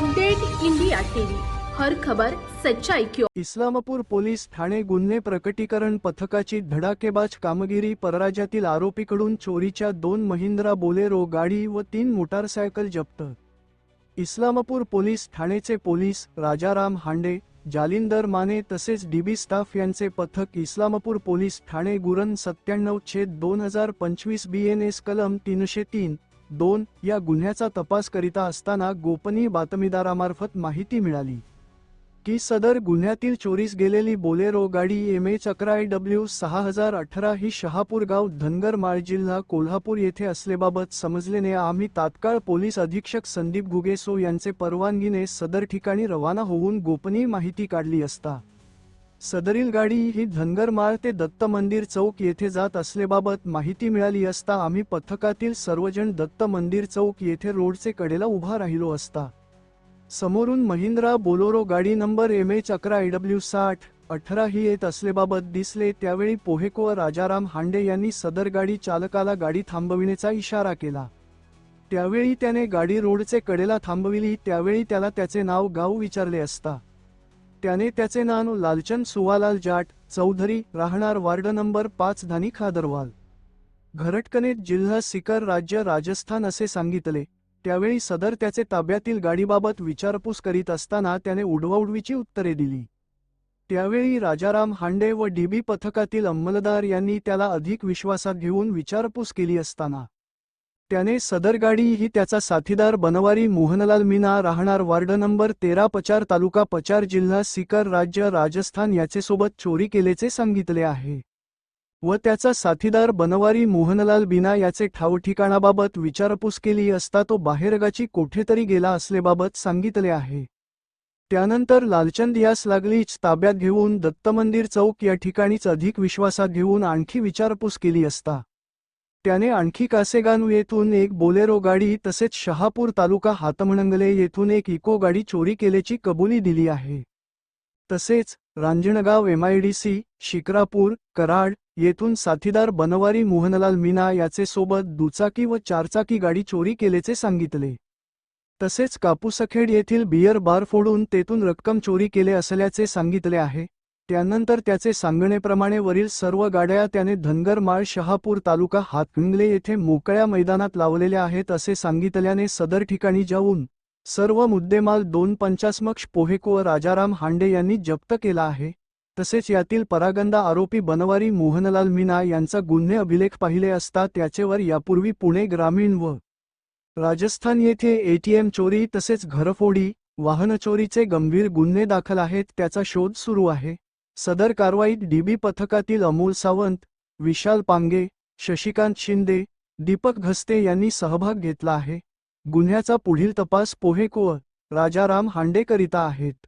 Update India TV. हर खबर सच्चाई क्यों इस्लामपूर पोलीस ठाणे गुन्हे प्रकटीकरण पथकाची धडाकेबाज कामगिरी परराज्यातील आरोपीकडून चोरीच्या दोन महिंद्रा बोलेरो गाडी व तीन मोटारसायकल जप्त. इस्लामपूर पोलीस ठाणेचे पोलीस राजाराम हांडे जालिंदर माने तसेच डीबी स्टाफ यांचे पथक इस्लामपूर पोलीस ठाणे गुरन सत्त्याण्णव छेद दोन हजार पंचवीस बी एन एस कलम तीनशे तीन दोन या गुन्ह्याचा तपास करीता असताना गोपनीय बातमीदारामार्फत माहिती मिळाली. की सदर गुन्ह्यातील चोरीस गेलेली बोलेरो गाडी एम एच अकरा डब्ल्यू सहा हजार अठरा ही शहापूर गाव धनगर माळ जिल्हा कोल्हापूर येथे असलेबाबत समजलेने आम्ही तात्काळ पोलीस अधीक्षक संदीप गुगेसो यांचे परवानगीने सदर ठिकाणी रवाना होऊन गोपनीय माहिती काढली असता. सदरील गाडी ही धनगरमाळ ते दत्त मंदिर चौक येथे जात असलेबाबत माहिती मिळाली असता आम्ही पथकातील सर्वजण दत्त मंदिर चौक येथे रोडचे कडेला उभा राहिलो असता. समोरून महिंद्रा बोलोरो गाडी नंबर एम एच अकरा डब्ल्यू साठ अठरा ही येत असलेबाबत दिसले त्यावेळी पोहेको राजाराम हांडे यांनी सदर गाडी चालकाला गाडी थांबविण्याचा इशारा केला. त्यावेळी त्याने गाडी रोडचे कडेला थांबविली त्यावेळी त्याला त्याचे नाव गाव विचारले असता. त्याने त्याचे नान लालचंद सुवालाल जाट चौधरी राहणार वार्ड नंबर पाच धानी खादरवाल घरटकनेत जिल्हा सिकर राज्य राजस्थान असे सांगितले. त्यावेळी सदर त्याचे ताब्यातील गाडीबाबत विचारपूस करीत असताना त्याने उडवाउडवीची उत्तरे दिली. त्यावेळी राजाराम हांडे व डीबी पथकातील अंमलदार यांनी त्याला अधिक विश्वासात घेऊन विचारपूस केली असताना त्याने सदर गाडी ही त्याचा साथीदार बनवारी मोहनलाल मीना राहणार वार्ड नंबर तेरा पचार तालुका पचार जिल्हा सिकर राज्य राजस्थान याचे सोबत चोरी केल्याचे सांगितले आहे. व त्याचा साथीदार बनवारी मोहनलाल बिना याचे ठाव ठिकाणाबाबत विचारपूस केली असता तो बाहेरगाची कोठेतरी गेला असलेबाबत सांगितले आहे. त्यानंतर लालचंद यास लागलीच ताब्यात घेऊन दत्तमंदिर चौक या ठिकाणीच अधिक विश्वासात घेऊन आणखी विचारपूस केली असता. त्याने आणखी कासेगानू येथून एक बोलेरो गाडी तसेच शहापूर तालुका हातमणंगले येथून एक इको गाडी चोरी केल्याची कबुली दिली आहे. तसेच रांजणगाव एमआयडीसी शिक्रापूर कराड येथून साथीदार बनवारी मोहनलाल मीना याचे सोबत दुचाकी व चारचाकी गाडी चोरी केल्याचे सांगितले. तसेच कापूसखेड येथील बियर बार फोडून तेथून रक्कम चोरी केले असल्याचे सांगितले आहे. त्यानंतर त्याचे सांगण्याप्रमाणे वरील सर्व गाड्या त्याने धनगर माळ शहापूर तालुका हातकंगले येथे मोकळ्या मैदानात लावलेल्या आहेत असे सांगितल्याने सदर ठिकाणी जाऊन सर्व मुद्देमाल दोन पंचास्मक्ष पोहेको व राजाराम हांडे यांनी जप्त केला आहे. तसेच यातील परागंदा आरोपी बनवारी मोहनलाल मीना यांचा गुन्हे अभिलेख पाहिले असता त्याचेवर यापूर्वी पुणे ग्रामीण व राजस्थान येथे एटीएम चोरी तसेच घरफोडी वाहनचोरीचे गंभीर गुन्हे दाखल आहेत त्याचा शोध सुरू आहे. सदर कारवाईत डीबी पथकातील अमोल सावंत विशाल पांगे शशिकांत शिंदे दीपक घस्ते यांनी सहभाग घेतला आहे. गुन्ह्याचा पुढील तपास पोहेको राजाराम हांडे करीता आहेत.